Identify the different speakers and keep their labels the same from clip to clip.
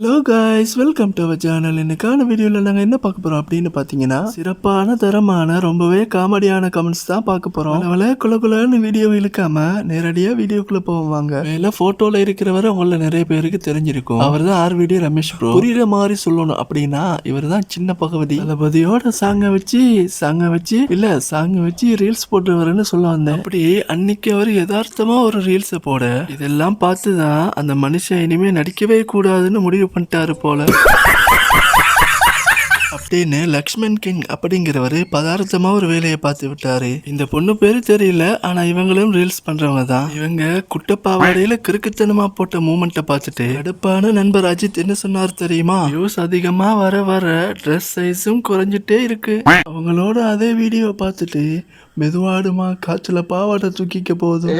Speaker 1: Hello guys welcome to our channel இன்னைக்கான வீடியோவில் நாங்கள் என்ன பார்க்க போகிறோம் அப்படின்னு பார்த்தீங்கன்னா சிறப்பான தரமான ரொம்பவே காமெடியான கமெண்ட்ஸ் தான் பார்க்க போகிறோம் அதனால குல குலன்னு வீடியோ இழுக்காம நேரடியாக வீடியோக்குள்ளே போவாங்க மேலே ஃபோட்டோவில் இருக்கிறவரை உங்களை நிறைய பேருக்கு தெரிஞ்சிருக்கும். அவர் தான் ஆர் வீடியோ ரமேஷ் ப்ரோ புரியுற மாதிரி சொல்லணும் அப்படின்னா இவர் தான் சின்ன பகவதி. தளபதியோட சாங்கை வச்சு சாங்கை வச்சு இல்லை சாங்கை வச்சு ரீல்ஸ் போட்டுருவாருன்னு சொல்ல வந்தேன். அப்படி அன்னைக்கு அவர் யதார்த்தமா ஒரு ரீல்ஸை போட இதெல்லாம் பார்த்து தான் அந்த மனுஷன் இனிமே நடிக்கவே கூடாதுன்னு முடிவு பண்ணிட்டாரு போல. அப்படின்னு லக்ஷ்மண் கிங் அப்படிங்கிறவரு பதார்த்தமா ஒரு வேலையை பார்த்து விட்டாரு. இந்த பொண்ணு பேரு தெரியல ஆனா இவங்களும் ரீல்ஸ் பண்றவங்க தான் இவங்க குட்டப்பாவாடையில கிறுக்குத்தனமா போட்ட மூமெண்ட்டை பார்த்துட்டு அடுப்பான நண்பர் அஜித் என்ன சொன்னார் தெரியுமா? வியூஸ் அதிகமா வர வர ட்ரெஸ் சைஸும் குறைஞ்சிட்டே இருக்கு. அவங்களோட அதே வீடியோவை பார்த்துட்டு மெதுவாடுமா காய்ச்சல பாவாடை தூக்கிக்க போதும்.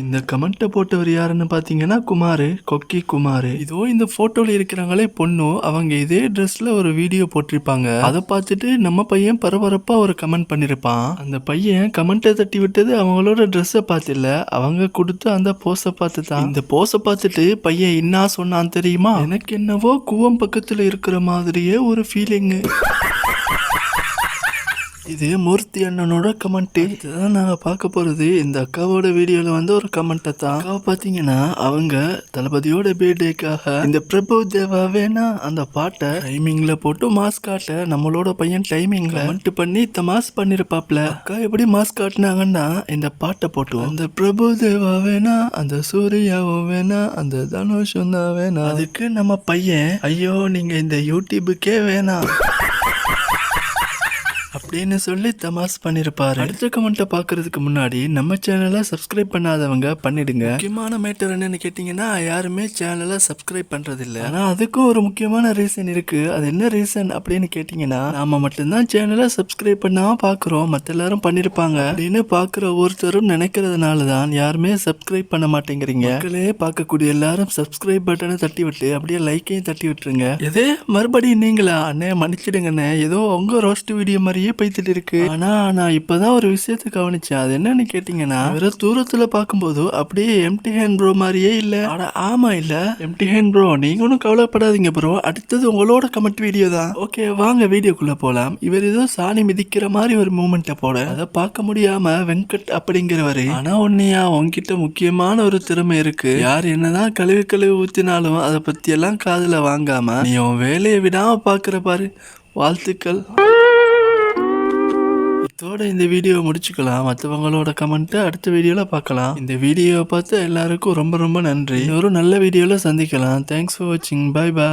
Speaker 1: இந்த கமெண்ட்டை போட்டவர் யாருன்னு பார்த்தீங்கன்னா குமார் கொக்கி குமார். இதோ இந்த போட்டோல இருக்கிறாங்களே பொண்ணு அவங்க இதே ட்ரெஸ்ல ஒரு வீடியோ போட்டிருப்பாங்க. அதை பார்த்துட்டு நம்ம பையன் பரபரப்பா ஒரு கமெண்ட் பண்ணிருப்பான். அந்த பையன் கமெண்ட்டை தட்டி விட்டது அவங்களோட ட்ரெஸ்ஸை பார்த்து அவங்க கொடுத்து அந்த போஸை பார்த்து தான் இந்த போஸை பார்த்துட்டு பையன் என்ன சொன்னான் தெரியுமா? எனக்கு என்னவோ கூவம் பக்கத்துல இருக்கிற மாதிரியே ஒரு ஃபீலிங்கு இது மூர்த்தி அண்ணனோட கமெண்ட்டு இதுதான் நாங்கள் பார்க்க போகிறது இந்த அக்காவோட வீடியோவில் வந்து ஒரு கமெண்ட்டை தான். அக்காவை பார்த்தீங்கன்னா அவங்க தளபதியோட பர்த்டேக்காக இந்த பிரபு தேவா வேணா அந்த பாட்டை டைமிங்கில் போட்டு மாஸ் காட்ட நம்மளோட பையன் டைமிங்கில் கமெண்ட் பண்ணி இந்த மாஸ் பண்ணியிருப்பாப்ல அக்கா எப்படி மாஸ் காட்டினாங்கன்னா இந்த பாட்டை போட்டு அந்த பிரபு தேவா வேணா அந்த சூர்யாவும் வேணா அந்த தனுஷும் தான் வேணா. அதுக்கு நம்ம பையன் ஐயோ நீங்கள் இந்த யூடியூபுக்கே வேணாம். அப்படின்னு சொல்லி தமாஸ் பண்ணிருப்பாரு. அடுத்த கமெண்ட்டை பார்க்கறதுக்கு முன்னாடி நம்ம சேனலை சப்ஸ்கிரைப் பண்ணாதவங்க பண்ணிடுங்க. முக்கியமான மேட்டர் என்னன்னு கேட்டிங்கன்னா யாருமே சேனலை சப்ஸ்கிரைப் பண்றது இல்ல ஆனா அதுக்கும் ஒரு முக்கியமான ரீசன் இருக்கு. அது என்ன ரீசன் அப்படின்னு கேட்டிங்கன்னா நாம மட்டும்தான் சேனலை சப்ஸ்கிரைப் பண்ணாம பார்க்குறோம். மற்ற எல்லாரும் பண்ணிருப்பாங்க. அப்படின்னு பார்க்குற ஒருத்தரும் நினைக்கிறதுனால தான் யாருமே சப்ஸ்கிரைப் பண்ண மாட்டேங்கிறீங்க. மக்களே பார்க்கக்கூடிய எல்லாரும் சப்ஸ்கிரைப் பட்டனை தட்டி விட்டு அப்படியே லைக்கையும் தட்டி விட்டுருங்க எதே மறுபடியும் நீங்களா? அண்ணே மன்னிச்சிடுங்கண்ணே. ஏதோ உங்க ரோஸ்ட் வீடியோ மாதிரியே போய்த்துட்டு இருக்கு. ஆனா நான் இப்பதான் ஒரு விஷயத்த கவனிச்சேன். அது என்னன்னு கேட்டீங்கன்னா வேற தூரத்துல பார்க்கும்போது அப்படியே எம்டி ஹேண்ட் ப்ரோ மாதிரியே இல்ல. ஆனா ஆமா இல்ல. எம்டி ஹேண்ட் ப்ரோ நீங்க ஒன்றும் கவலைப்படாதீங்க ப்ரோ அடுத்தது உங்களோட கமெண்ட் வீடியோ தான். ஓகே வாங்க வீடியோக்குள்ள போலாம். இவர் ஏதோ சாணி மிதிக்கிற மாதிரி ஒரு மூமெண்ட்டை போட அதை பார்க்க முடியாம வெங்கட் அப்படிங்கிறவரு. ஆனா உன்னையா உன்கிட்ட முக்கியமான ஒரு திறமை இருக்கு. யார் என்னதான் கழுவி கழுவி ஊத்தினாலும் அதை பத்தி எல்லாம் காதுல வாங்காம நீ உன் வேலையை விடாம பாக்குற பாரு. வாழ்த்துக்கள். இதோட இந்த வீடியோவை முடிச்சுக்கலாம். மற்றவங்களோட கமெண்ட்டை அடுத்த வீடியோவில் பார்க்கலாம். இந்த வீடியோவை பார்த்து எல்லாருக்கும் ரொம்ப ரொம்ப நன்றி. ஒரு நல்ல வீடியோவில் சந்திக்கலாம். தேங்க்ஸ் ஃபார் வாட்சிங் பாய் பாய்